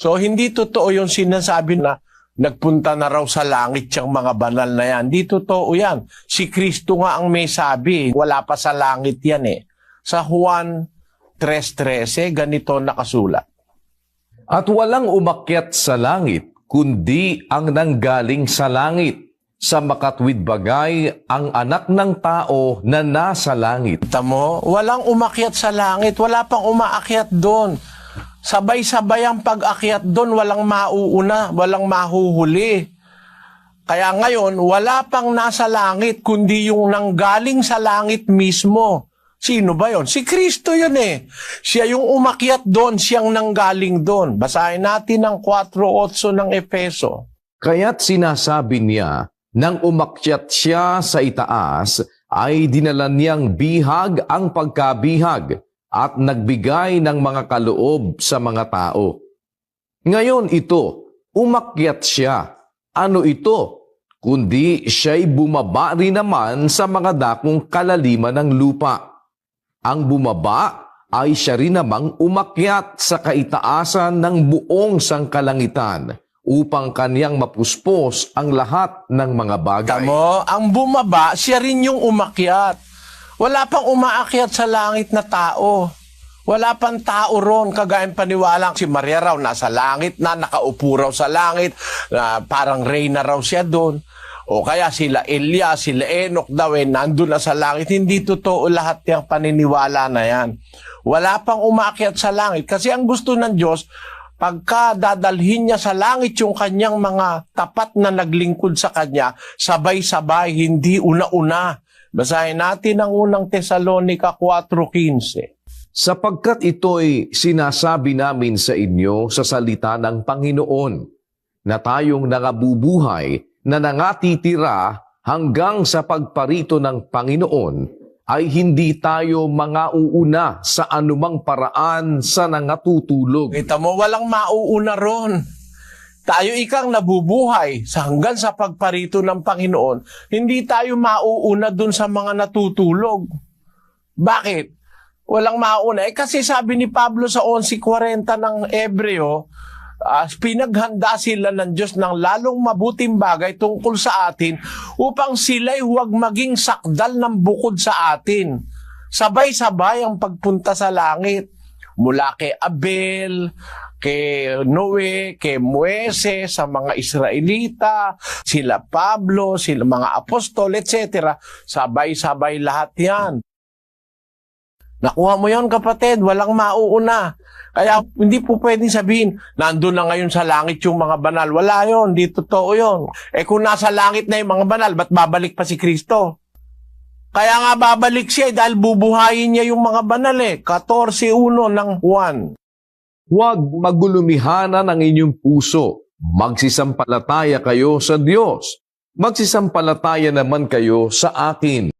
So hindi totoo yung sinasabi na nagpunta na raw sa langit yung mga banal na yan. Hindi totoo yan. Si Kristo nga ang may sabi. Wala pa sa langit yan eh. Sa Juan 3.13, ganito nakasulat. At walang umakyat sa langit, kundi ang nanggaling sa langit. Sa makatwid bagay ang anak ng tao na nasa langit. Kita mo, walang umakyat sa langit, wala pang umaakyat doon. Sabay-sabay ang pag-akyat doon, walang mauuna, walang mahuhuli. Kaya ngayon, wala pang nasa langit, kundi yung nanggaling sa langit mismo. Sino ba yon? Si Kristo yun eh. Siya yung umakyat doon, siyang nanggaling doon. Basahin natin ang 4.8 ng Efeso. Kaya't sinasabi niya, nang umakyat siya sa itaas, ay dinala niyang bihag ang pagkabihag at nagbigay ng mga kaloob sa mga tao. Ngayon ito, umakyat siya. Ano ito? Kundi siya'y bumaba rin naman sa mga dakong kalaliman ng lupa. Ang bumaba ay siya rin namang umakyat sa kaitaasan ng buong sangkalangitan upang kaniyang mapuspos ang lahat ng mga bagay. Tamo, ang bumaba, siya rin yung umakyat. Wala pang umaakyat sa langit na tao. Wala pang tao ron, kagayang paniwala. Si Maria raw nasa langit na, nakaupo raw sa langit, na parang reyna raw siya doon. O kaya sila Elia, sila Enoch daw eh, nandun na sa langit. Hindi totoo lahat yung paniniwala na yan. Wala pang umaakyat sa langit. Kasi ang gusto ng Diyos, pagka dadalhin niya sa langit yung kanyang mga tapat na naglingkod sa kanya, sabay-sabay, hindi una-una. Basahin natin ang unang Tesalonika 4.15. sapagkat ito'y sinasabi namin sa inyo sa salita ng Panginoon, na tayong nangabubuhay na nangatitira hanggang sa pagparito ng Panginoon, ay hindi tayo mga uuna sa anumang paraan sa nangatutulog. Kita mo, walang mauuna ron. Tayo ikang nabubuhay sa hanggang sa pagparito ng Panginoon, hindi tayo mauuna dun sa mga natutulog. Bakit? Walang mauuna. Eh kasi sabi ni Pablo sa 11.40 ng Ebreo, ah, pinaghanda sila ng Diyos ng lalong mabuting bagay tungkol sa atin upang sila'y huwag maging sakdal ng bukod sa atin. Sabay-sabay ang pagpunta sa langit. Mula kay Abel, kay Noe, kay Moises, sa mga Israelita, sila Pablo, sila mga apostol, etc. Sabay-sabay lahat yan. Nakuha mo yon kapatid, walang mauuna. Kaya hindi po pwedeng sabihin, nandun na ngayon sa langit yung mga banal. Wala yon, di totoo yon. Eh kung nasa langit na yung mga banal, ba't babalik pa si Kristo? Kaya nga babalik siya eh, dahil bubuhayin niya yung mga banal eh. 14.1 ng 1. Huwag magulumihanan ang inyong puso. Magsisampalataya kayo sa Diyos. Magsisampalataya naman kayo sa akin.